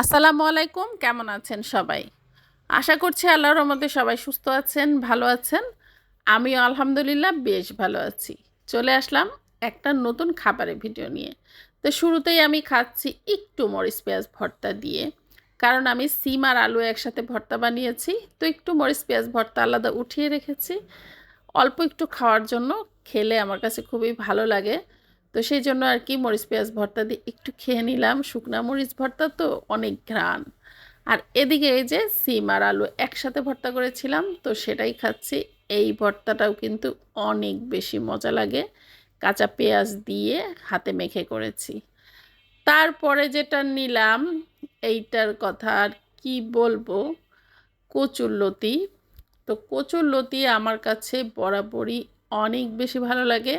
আসসালামু আলাইকুম, কেমন আছেন সবাই? আশা করছি আল্লাহর রহমতে সবাই সুস্থ আছেন, ভালো আছেন। আমিও আলহামদুলিল্লাহ বেশ ভালো আছি। চলে আসলাম একটা নতুন খাবারের ভিডিও নিয়ে। তো শুরুতেই আমি খাচ্ছি একটু মরিচ পেঁয়াজ ভর্তা দিয়ে। কারণ আমি সিম আর আলু একসাথে ভর্তা বানিয়েছি, তো একটু মরিচ পেঁয়াজ ভর্তা আলাদা উঠিয়ে রেখেছি। অল্প একটু খাওয়ার জন্য খেলে আমার কাছে খুবই ভালো লাগে। তো সেই জন্য আর কি মরিচ, পেঁয়াজ ভর্তা দিয়ে একটু খেয়ে নিলাম। শুকনা মরিচ ভর্তা তো অনেক ঘ্রাণ। আর এদিকে এই যে সিম আর আলু একসাথে ভর্তা করেছিলাম, তো সেটাই খাচ্ছি। এই ভর্তাটাও কিন্তু অনেক বেশি মজা লাগে। কাঁচা পেঁয়াজ দিয়ে হাতে মেখে করেছি। তারপরে যেটা নিলাম, এইটার কথা আর কি বলব? কচুরলতি তো কচুরলতি আমার কাছে বরাবরই অনেক বেশি ভালো লাগে।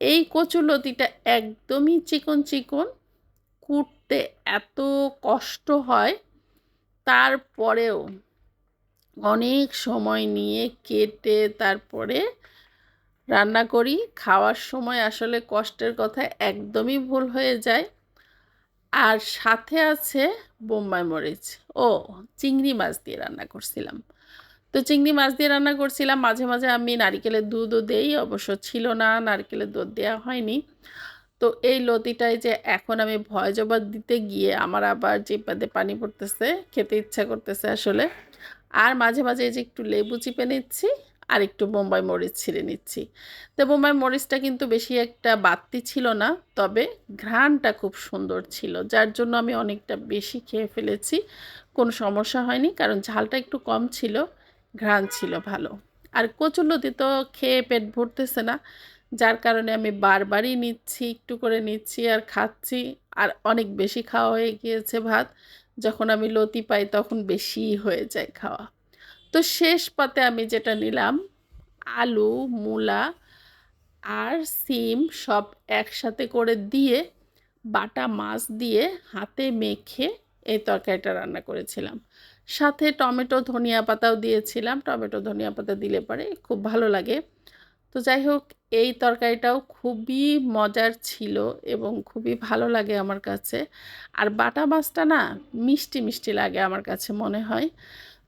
এই কচুলতিটা একদমই চিকন চিকন, কুটতে এত কষ্ট হয়। তারপরেও অনেক সময় নিয়ে কেটে তারপরে রান্না করি। খাওয়ার সময় আসলে কষ্টের কথা, একদমই ভুল হয়ে যায়। আর সাথে আছে বোম্বাই মরিচ। ও, চিংড়ি মাছ দিয়ে রান্না করছিলাম। তো চিংড়ি মাছ দিয়ে রান্না করছিলাম। মাঝে মাঝে আমি নারিকেলের দুধও দেই, অবশ্য ছিল না, নারকেলের দুধ দেওয়া হয়নি। তো এই লতিটায় যে এখন আমি ভয় জবাব দিতে গিয়ে আমার আবার যে জিপাতে পানি পড়তেছে, খেতে ইচ্ছা করতেছে আসলে। আর মাঝে মাঝে এই যে একটু লেবু চিপে নিচ্ছি, আর একটু বোম্বাই মরিচ ছিঁড়ে নিচ্ছি। তো বোম্বাই মরিচটা কিন্তু বেশি একটা বাড়তি ছিল না, তবে ঘ্রাণটা খুব সুন্দর ছিল, যার জন্য আমি অনেকটা বেশি খেয়ে ফেলেছি। কোনো সমস্যা হয়নি, কারণ ঝালটা একটু কম ছিল। ঘ্রাণ ছিল ভালো। আর কচুলতি তো খেয়ে পেট ভরতেছে না, যার কারণে আমি বারবারই নিচ্ছি, একটু করে নিচ্ছি আর খাচ্ছি। আর অনেক বেশি খাওয়া হয়ে গিয়েছে ভাত, যখন আমি লতি পাই তখন বেশি হয়ে যায় খাওয়া। তো শেষ পাতে আমি যেটা নিলাম, আলু, মূলা আর সিম সব একসাথে করে দিয়ে, বাটা মাছ দিয়ে হাতে মেখে এই তরকারিটা রান্না করেছিলাম। সাথে টমেটো, ধনিয়া পাতাও দিয়েছিলাম। টমেটো, ধনিয়া পাতা দিলে পরে খুব ভালো লাগে। তো যাই হোক, এই তরকারিটাও খুবই মজার ছিল এবং খুবই ভালো লাগে আমার কাছে। আর বাটা মাছটা না মিষ্টি মিষ্টি লাগে আমার কাছে মনে হয়।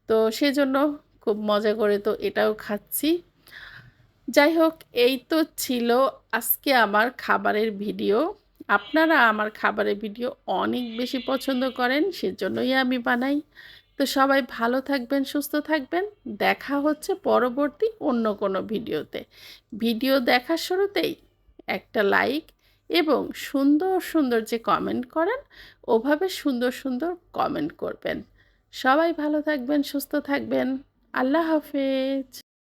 তো সেজন্য খুব মজা করে তো এটাও খাচ্ছি। যাই হোক, এই তো ছিল আজকে আমার খাবারের ভিডিও। আপনারা আমার খাবারের ভিডিও অনেক বেশি পছন্দ করেন, সেজন্যই আমি বানাই। তো সবাই ভালো থাকবেন, সুস্থ থাকবেন। দেখা হচ্ছে পরবর্তী অন্য কোনো ভিডিওতে। ভিডিও দেখার শুরুতেই একটা লাইক এবং সুন্দর সুন্দর যে কমেন্ট করেন, ওভাবে সুন্দর সুন্দর কমেন্ট করবেন। সবাই ভালো থাকবেন, সুস্থ থাকবেন। আল্লাহ হাফেজ।